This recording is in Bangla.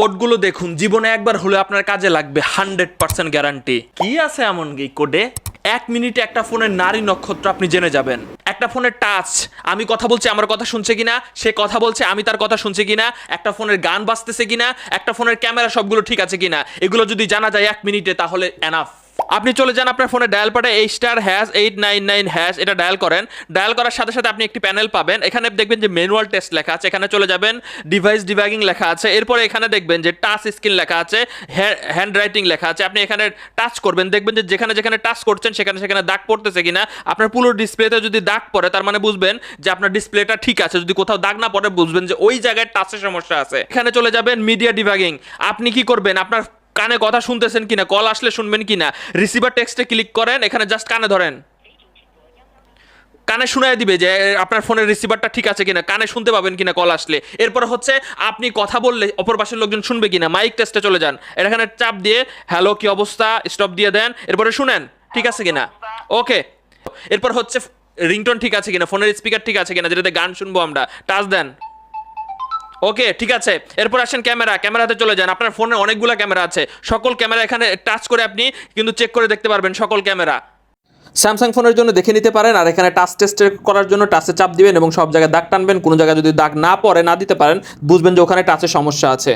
কোডগুলো দেখুন, জীবনে একবার হলে আপনার কাজে লাগবে হান্ড্রেড পার্সেন্ট গ্যারান্টি। কি আছে এমন এই কোডে? এক মিনিটে একটা ফোনের নারী নক্ষত্র আপনি জেনে যাবেন। একটা ফোনের টাচ, আমি কথা বলছি, আমার কথা শুনছে কিনা? সে কথা বলছে, আমি তার কথা শুনছি কিনা? একটা ফোনের গান বাজতেছে কিনা? একটা ফোনের ক্যামেরা সবগুলো ঠিক আছে কিনা? এগুলো যদি জানা যায় এক মিনিটে, তাহলে এনাফ আপনি চলে যান আপনার ফোনে, ডায়াল পাটে এই star hash eight nine nine hash এটা ডায়াল করেন। ডায়াল করার সাথে সাথে আপনি একটি প্যানেল পাবেন। এখানে দেখবেন যে ম্যানুয়াল টেস্ট লেখা আছে, এখানে চলে যাবেন ডিভাইস ডিবাগিং লেখা আছে, এরপরে এখানে দেখবেন যে টাচ স্ক্রিন লেখা আছে হ্যান্ড রাইটিং লেখা আছে, আপনি এখানে টাচ করবেন, দেখবেন যে যেখানে যেখানে টাচ করছেন, সেখানে সেখানে দাগ পড়তেছে কিনা। আপনার পুরো ডিসপ্লেতে যদি দাগ পড়ে, তার মানে বুঝবেন যে আপনার ডিসপ্লেটা ঠিক আছে। যদি কোথাও দাগ না পড়ে, বুঝবেন যে ওই জায়গায় টাচের সমস্যা আছে। এখানে চলে যাবেন মিডিয়া ডিবাগিং আপনি কি করবেন? আপনার কানে কথা শুনতেছেন কিনা, কল আসলে শুনবেন কিনা রিসিভার টেক্সটে ক্লিক করেন, এখানে জাস্ট কানে ধরেন। কানে শোনায় দিবে যে আপনার ফোনের রিসিভারটা ঠিক আছে কিনা, কানে শুনতে পাবেন কিনা কল আসলে। এরপর হচ্ছে, আপনি কথা বললে, অপর পাশের লোকজন শুনবে কিনা মাইক টেস্টে চলে যান। এখানে চাপ দিয়ে হ্যালো কি অবস্থা? স্টপ দিয়ে দেন। এরপরে শুনেন, ঠিক আছে কিনা? ওকে এরপর হচ্ছে, রিংটোন ঠিক আছে কিনা, ফোনের স্পিকার ঠিক আছে কিনা, যেটাতে গান শুনব আমরা, টাচ দেন। ওকে, ঠিক আছে। এরপর আসেন ক্যামেরা, ক্যামেরাতে চলে যান। আপনার ফোনে অনেকগুলো ক্যামেরা আছে। সকল ক্যামেরা এখানে টাচ করে আপনি কিন্তু চেক করে দেখতে পারবেন সকল ক্যামেরা। স্যামসাং ফোনের জন্য দেখে নিতে পারেন আর এখানে টাচ টেস্ট করার জন্য টাচে চাপ দিবেন এবং সব জায়গায় দাগ টানবেন। কোনো জায়গায় যদি দাগ না পড়ে, না দিতে পারেন, বুঝবেন যে ওখানে টাচের সমস্যা আছে।